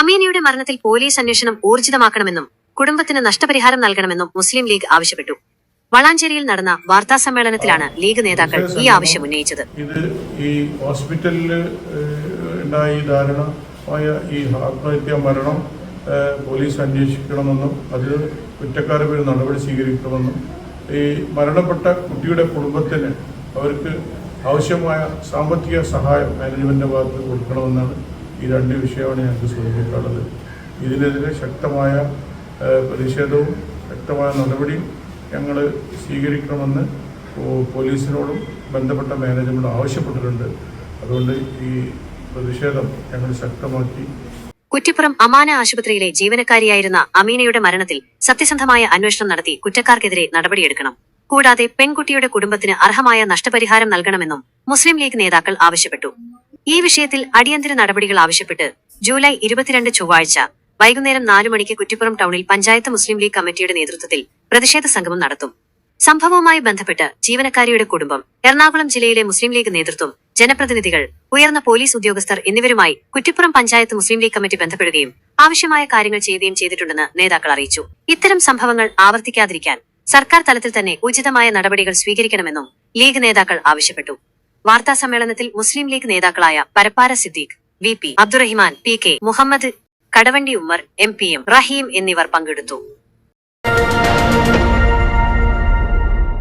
അമീനയുടെ മരണത്തിൽ പോലീസ് അന്വേഷണം ഊർജിതമാക്കണമെന്നും കുടുംബത്തിന് നഷ്ടപരിഹാരം നൽകണമെന്നും മുസ്ലിം ലീഗ് ആവശ്യപ്പെട്ടു. വളാഞ്ചേരിയിൽ നടന്ന വാർത്താ സമ്മേളനത്തിലാണ് ലീഗ് നേതാക്കൾ ഈ ആവശ്യം ഉന്നയിച്ചത്. ഇത് ഈ ഹോസ്പിറ്റലിൽ ഉണ്ടായ ദാരുണമായ ഈ ആത്മഹത്യാ മരണം പോലീസ് അന്വേഷിക്കണമെന്നും അതിൽ കുറ്റക്കാരുടെ പേര് നടപടി സ്വീകരിക്കണമെന്നും ഈ മരണപ്പെട്ട കുട്ടിയുടെ കുടുംബത്തിന് അവർക്ക് ആവശ്യമായ സാമ്പത്തിക സഹായം മാനേജ്മെന്റിന്റെ ഭാഗത്ത് കൊടുക്കണമെന്നാണ് ഈ രണ്ട് വിഷയമാണ് ഞങ്ങൾക്ക് സൂചിപ്പിക്കാനുള്ളത്. ഇതിനെതിരെ ശക്തമായ പ്രതിഷേധവും ശക്തമായ നടപടിയും ഞങ്ങൾ സ്വീകരിക്കണമെന്ന് പോലീസിനോടും ബന്ധപ്പെട്ട മാനേജ്മെന്റ് ആവശ്യപ്പെട്ടിട്ടുണ്ട്. അതുകൊണ്ട് ഈ പ്രതിഷേധം ഞങ്ങൾ ശക്തമാക്കി. കുറ്റിപ്പുറം അമാന ആശുപത്രിയിലെ ജീവനക്കാരിയായിരുന്ന അമീനയുടെ മരണത്തിൽ സത്യസന്ധമായ അന്വേഷണം നടത്തി കുറ്റക്കാർക്കെതിരെ നടപടിയെടുക്കണം. കൂടാതെ പെൺകുട്ടിയുടെ കുടുംബത്തിന് അർഹമായ നഷ്ടപരിഹാരം നൽകണമെന്നും മുസ്ലിം ലീഗ് നേതാക്കൾ ആവശ്യപ്പെട്ടു. ഈ വിഷയത്തിൽ അടിയന്തര നടപടികൾ ആവശ്യപ്പെട്ട് ജൂലൈ ഇരുപത്തിരണ്ട് ചൊവ്വാഴ്ച വൈകുന്നേരം നാലു മണിക്ക് കുറ്റിപ്പുറം ടൗണിൽ പഞ്ചായത്ത് മുസ്ലിം ലീഗ് കമ്മിറ്റിയുടെ നേതൃത്വത്തിൽ പ്രതിഷേധ സംഗമം നടത്തും. സംഭവവുമായി ബന്ധപ്പെട്ട് ജീവനക്കാരിയുടെ കുടുംബം എറണാകുളം ജില്ലയിലെ മുസ്ലിം ലീഗ് നേതൃത്വം ജനപ്രതിനിധികൾ ഉയർന്ന പോലീസ് ഉദ്യോഗസ്ഥർ എന്നിവരുമായി കുറ്റിപ്പുറം പഞ്ചായത്ത് മുസ്ലിം ലീഗ് കമ്മിറ്റി ബന്ധപ്പെടുകയും ആവശ്യമായ കാര്യങ്ങൾ ചെയ്യുകയും ചെയ്തിട്ടുണ്ടെന്ന് നേതാക്കൾ അറിയിച്ചു. ഇത്തരം സംഭവങ്ങൾ ആവർത്തിക്കാതിരിക്കാൻ സർക്കാർ തലത്തിൽ തന്നെ ഉചിതമായ നടപടികൾ സ്വീകരിക്കണമെന്നും ലീഗ് നേതാക്കൾ ആവശ്യപ്പെട്ടു. വാർത്താസമ്മേളനത്തിൽ മുസ്ലിം ലീഗ് നേതാക്കളായ Parappara Siddique V P Abdurahiman P K Muhammad Kadavandi Ummer M P M Raheem എന്നിവർ പങ്കെടുത്തു.